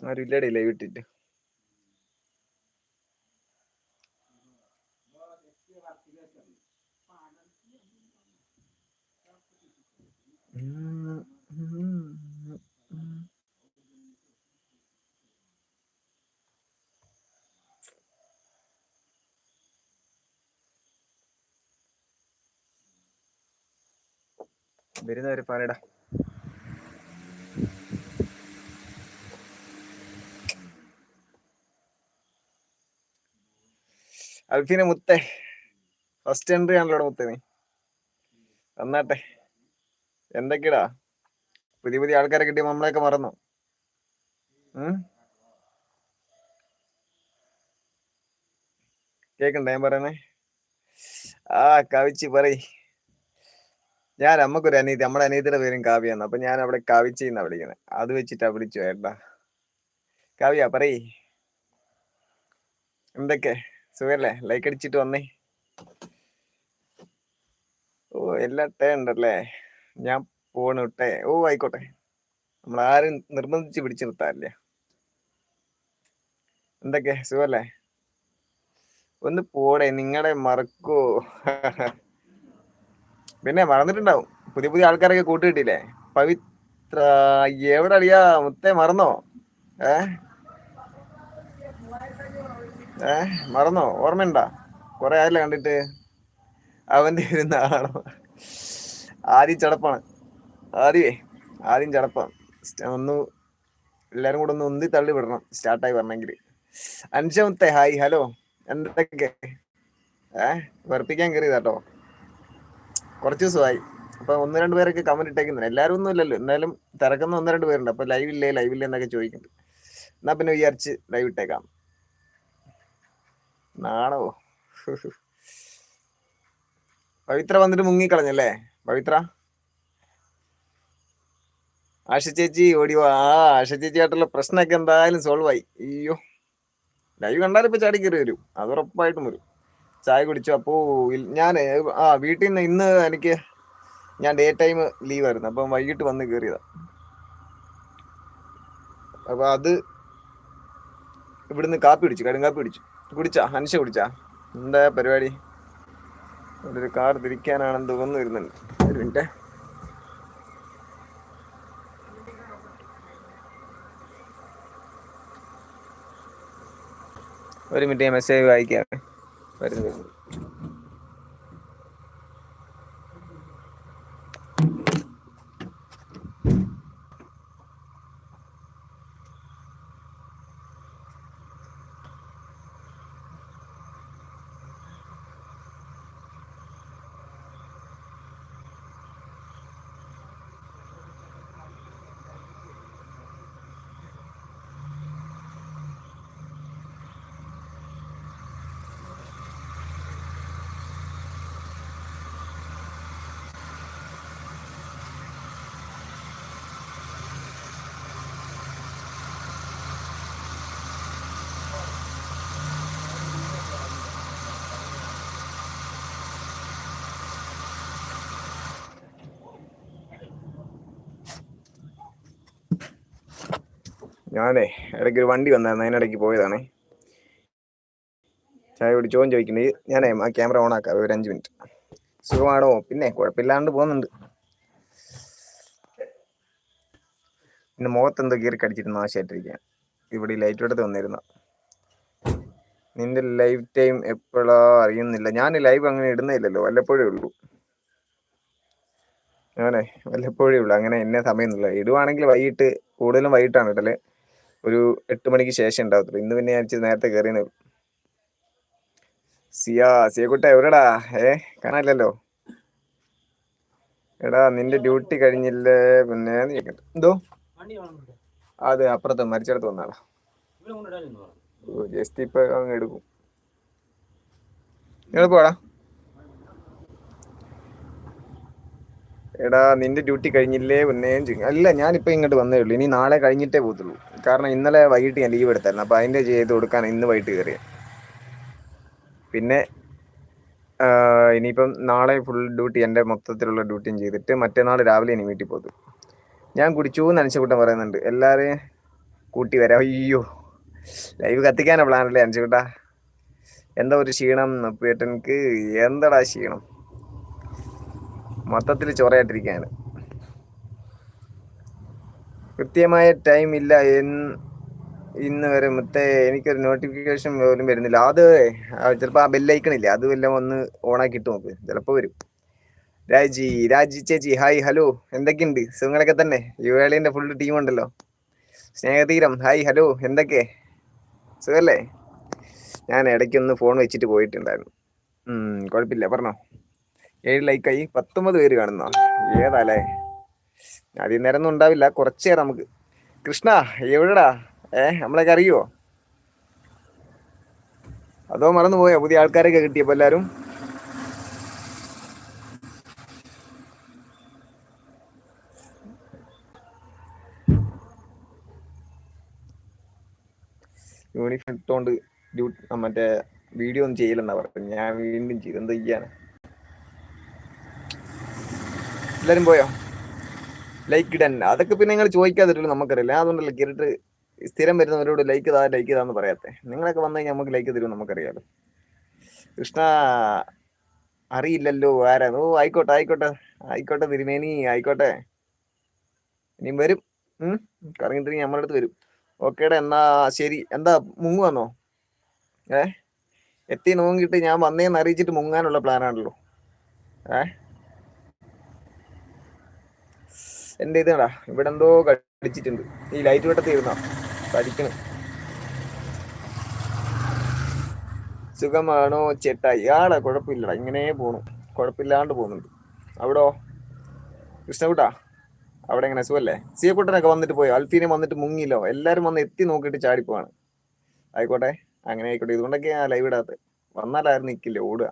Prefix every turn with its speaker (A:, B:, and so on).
A: ആരും ഇല്ലടി ലൈവ് ഇട്ടിട്ട്. വരുന്നവര് പറയടാ അൽഫിനെ മുത്തേ. ഫസ്റ്റ് എൻട്രി ആണല്ലോ മുത്തേ നീ. നന്നാട്ടെ. എന്തൊക്കെയാടാ? പുതിയ പുതിയ ആൾക്കാരെ കിട്ടിയ നമ്മളെയൊക്കെ മറന്നു. കേക്കണ്ടേ ഞാൻ പറയുന്നേ ആ കവിച്ച് പറയ്. ഞാൻ അമ്മക്കൊരു അനീതി നമ്മുടെ അനീതിയുടെ പേരും കാവ്യാന്ന് അപ്പൊ ഞാൻ അവിടെ കവിച്ചെന്നാ വിളിക്കുന്നത് അത് വെച്ചിട്ടാ വിളിച്ചു ഏട്ടാ കാവ്യ പറയ്. എന്തൊക്കെ? സുഖല്ലേ? ലൈക്ക് അടിച്ചിട്ട് വന്നേ. ഓ എല്ലാ ടേ ഉണ്ടല്ലേ ഞാൻ പോണ് വിട്ടേ ഓ ആയിക്കോട്ടെ. നമ്മൾ ആരും നിർബന്ധിച്ച് പിടിച്ചു നിർത്താറില്ല എന്തൊക്കെ? സുഖല്ലേ? ഒന്ന് പോടെ നിങ്ങളെ മറക്കോ? പിന്നെ മറന്നിട്ടുണ്ടാവും. പുതിയ പുതിയ ആൾക്കാരൊക്കെ കൂട്ടുകിട്ടില്ലേ പവിത്ര എവിടെ അറിയാ മുത്തേ മറന്നോ? ഏ? ഏ മറന്നോ? ഓർമ്മയുണ്ടാ? കൊറേ ആയില്ല കണ്ടിട്ട്. അവന്റെ ഇരുന്ന ആണോ ആദ്യം ചടപ്പാണ്. ആദ്യമേ ആദ്യം ചടപ്പാണ്. ഒന്ന് എല്ലാരും കൂടെ ഒന്ന് ഒന്നി തള്ളി വിടണം സ്റ്റാർട്ടായി വരണമെങ്കിൽ. അഞ്ചാമത്തെ ഹായ് ഹലോ. എന്തൊക്കെ? ഏ വെറുപ്പിക്കാൻ കയറിയതാട്ടോ. കുറച്ച് ദിവസമായി. അപ്പൊ ഒന്ന് രണ്ട് പേരൊക്കെ കമന്റ് ഇട്ടേക്കുന്നില്ല എല്ലാരും ഒന്നും ഇല്ലല്ലോ. എന്തായാലും തിരക്കുന്ന ഒന്ന് രണ്ട് പേരുണ്ട്. അപ്പൊ ലൈവ് ഇല്ലേ? ലൈവ് ഇല്ലേ എന്നൊക്കെ ചോദിക്കുന്നുണ്ട്. എന്നാ പിന്നെ വിചാരിച്ച് ലൈവ് ഇട്ടേക്കാം. നാണോ പവിത്ര വന്നിട്ട് മുങ്ങിക്കളഞ്ഞല്ലേ പവിത്ര? ആശ ചേച്ചി ഓടി വാ. ആ ആശ ചേച്ചി ആയിട്ടുള്ള പ്രശ്നമൊക്കെ എന്തായാലും സോൾവ് ആയി. അയ്യോ. ലൈവ് കണ്ടാലും ഇപ്പൊ ചാടി കയറി വരും. അത് ഉറപ്പായിട്ടും വരും. ചായ കുടിച്ചു. അപ്പോ ഞാൻ ആ വീട്ടിൽ നിന്ന് ഇന്ന് എനിക്ക് ഞാൻ ഡേ ടൈം ലീവ് ആയിരുന്നു. അപ്പം വൈകിട്ട് വന്ന് കയറിയതാ. അപ്പൊ അത് ഇവിടുന്ന് കാപ്പി കുടിച്ചു. കടുങ്കാപ്പി കുടിച്ചു. കുടിച്ചാ ഹൻഷ കുടിച്ചാ. എന്താ പരിപാടി? ഒരു കാർ തിരിക്കാനാണെന്ന് തോന്നുന്നു വരുന്നുണ്ട് ഒരു മിനിറ്റ്. ഒരു മിനിറ്റ് മെസ്സേജ് വായിക്കാം വരുന്നു. ഞാനേ ഇടയ്ക്ക് ഒരു വണ്ടി വന്നായിരുന്നു അതിനിടയ്ക്ക് പോയതാണേ. ചായ കുടിച്ചോന്ന് ചോദിക്കുന്നത് ഞാനേ ആ ക്യാമറ ഓൺ ആക്കാം ഒരു അഞ്ച് മിനിറ്റ്. സുഖമാണോ? പിന്നെ കുഴപ്പമില്ലാണ്ട് പോകുന്നുണ്ട്. പിന്നെ മുഖത്ത് എന്തോ കീറി കടിച്ചിരുന്നു ആശയായിട്ടിരിക്കാൻ ഇവിടെ ലൈറ്റ് എടുത്ത് വന്നിരുന്ന. നിന്റെ ലൈഫ് ടൈം എപ്പോഴാ അറിയുന്നില്ല. ഞാൻ ലൈവ് അങ്ങനെ ഇടുന്നില്ലല്ലോ വല്ലപ്പോഴേ ഉള്ളൂ. ഞാനേ വല്ലപ്പോഴേ ഉള്ളൂ. അങ്ങനെ എന്നെ സമയമൊന്നുമില്ല ഇടുവാണെങ്കിൽ വൈകിട്ട് കൂടുതലും വൈകിട്ടാണ് ഇടൽ. ഒരു എട്ട് മണിക്ക് ശേഷം ഉണ്ടാവത്തുള്ളൂ. ഇന്ന് പിന്നെ ഞാൻ നേരത്തെ കയറിയെന്ന് സിയാ സിയക്കുട്ട എവിടെടാ? ഏ കാണാനില്ലല്ലോ. എടാ നിന്റെ ഡ്യൂട്ടി കഴിഞ്ഞില്ലേ? പിന്നെ. എന്തോ? അതെ അപ്പുറത്ത് മരിച്ചെടുത്ത് വന്നാടാ ജസ്റ്റ് ഇപ്പൊ അങ്ങ് എടുക്കും. എളുപ്പമാടാ എടാ നിന്റെ ഡ്യൂട്ടി കഴിഞ്ഞില്ലേ പിന്നെയും ചെയ്യും അല്ല ഞാനിപ്പോ ഇങ്ങോട്ട് വന്നേ ഉള്ളൂ. ഇനി നാളെ കഴിഞ്ഞിട്ടേ പോകത്തുള്ളൂ. കാരണം ഇന്നലെ വൈകിട്ട് ഞാൻ ലീവ് എടുത്തായിരുന്നു. അപ്പൊ അതിന്റെ ചെയ്ത് കൊടുക്കാൻ ഇന്ന് വൈകിട്ട് കയറിയ. പിന്നെ ഇനിയിപ്പം നാളെ ഫുൾ ഡ്യൂട്ടി എന്റെ മൊത്തത്തിലുള്ള ഡ്യൂട്ടിയും ചെയ്തിട്ട് മറ്റന്നാൾ രാവിലെ ഇനി വീട്ടിൽ പോകും ഞാൻ കുടിച്ചു എന്ന് കൂട്ടം പറയുന്നുണ്ട്. എല്ലാവരെയും കൂട്ടി വരാം. അയ്യോ ലൈവ് കത്തിക്കാനാണ് പ്ലാനല്ലേ അഞ്ചുകൂട്ടാ എന്താ ഒരു ക്ഷീണം പേട്ടൻക്ക് എന്തടാ ക്ഷീണം? മൊത്തത്തിൽ ചൊറയായിട്ടിരിക്കുകയാണ്. കൃത്യമായ ടൈം ഇല്ല. ഇന്ന് വരെ മുത്തേ എനിക്കൊരു നോട്ടിഫിക്കേഷൻ പോലും വരുന്നില്ല. അത് ചിലപ്പോൾ ആ ബെല്ലൈക്കണില്ലേ അത് വല്ലതും ഒന്ന് ഓണാക്കി ഇട്ട് നോക്ക്. ചിലപ്പോൾ വരും. രാജി രാജി ചേച്ചി ഹായ് ഹലോ എന്തൊക്കെയുണ്ട്? സുഖങ്ങളൊക്കെ തന്നെ? യുവേളിന്റെ ഫുൾ ടീം ഉണ്ടല്ലോ. സ്നേഹതീരം ഹായ് ഹലോ എന്തൊക്കെ? സുഖല്ലേ? ഞാൻ ഇടയ്ക്കൊന്ന് ഫോൺ വെച്ചിട്ട് പോയിട്ടുണ്ടായിരുന്നു. കുഴപ്പമില്ല. പറഞ്ഞോ. ഏഴ് ലൈക്കായി പത്തൊമ്പത് പേര് കാണുന്നോ ഏതാല്ലേ? അധികം നേരം ഒന്നും ഉണ്ടാവില്ല. കുറച്ച് നേരം നമുക്ക്. കൃഷ്ണ എവിടെടാ? ഏ നമ്മളൊക്കെ അറിയുവോ? അതോ മറന്നു പോയോ പുതിയ ആൾക്കാരൊക്കെ കിട്ടിയപ്പോ എല്ലാരും? യൂണിഫോം ഇട്ടോണ്ട് ഡ്യൂട്ടി മറ്റേ വീഡിയോ ഒന്നും ചെയ്യില്ലെന്നാ പറഞ്ഞത് ഞാൻ വീണ്ടും ചെയ്തു. എന്താ ചെയ്യാനാ? എല്ലാരും പോയോ? ലൈക്ക് ഇടൻ. അതൊക്കെ പിന്നെ നിങ്ങൾ ചോദിക്കാതിട്ടുള്ളൂ നമുക്കറിയില്ല. അതുകൊണ്ടല്ലേ കിരട്ട് സ്ഥിരം വരുന്നവരോട് ലൈക്ക് താ ലൈക്ക് താന്ന് പറയാത്തെ. നിങ്ങളൊക്കെ വന്നു കഴിഞ്ഞാൽ നമുക്ക് ലൈക്ക് തരും നമുക്കറിയാലോ. കൃഷ്ണ അറിയില്ലല്ലോ ആരാ? ഓ ആയിക്കോട്ടെ ആയിക്കോട്ടെ. ആയിക്കോട്ടെ തിരുമേനി ആയിക്കോട്ടെ. ഇനിയും വരും. കറങ്ങി തിരിഞ്ഞ് നമ്മുടെ അടുത്ത് വരും. ഓക്കേടാ എന്നാ ശരി. എന്താ മുങ്ങു വന്നോ ഏ? എത്തി നോങ്ങിയിട്ട് ഞാൻ വന്നേന്ന് അറിയിച്ചിട്ട് മുങ്ങാനുള്ള പ്ലാനാണല്ലോ എന്റെ ഇതാടാ ഇവിടെ എന്തോ കടിച്ചിട്ടുണ്ട്. ഈ ലൈറ്റ് വെട്ട തീർന്ന കടിക്കണ്. സുഖമാണോ? ചേട്ടാ ഇയാളെ കുഴപ്പമില്ലടാ. ഇങ്ങനെ പോണു. കുഴപ്പമില്ലാണ്ട് പോകുന്നുണ്ട്. അവിടോ? കൃഷ്ണകുട്ടാ അവിടെ എങ്ങനെ? സുഖല്ലേ? സിയക്കുട്ടനൊക്കെ വന്നിട്ട് പോയോ? അൽഫീനെ വന്നിട്ട് മുങ്ങിയില്ലോ? എല്ലാരും വന്ന് എത്തി നോക്കിയിട്ട് ചാടിപ്പോവാണ് ആയിക്കോട്ടെ. അങ്ങനെ ആയിക്കോട്ടെ. ഇതുകൊണ്ടൊക്കെ ഞാൻ ലൈവ് ഇടാത്ത. വന്നാലായിരുന്നു നിൽക്കില്ല ഓടുക.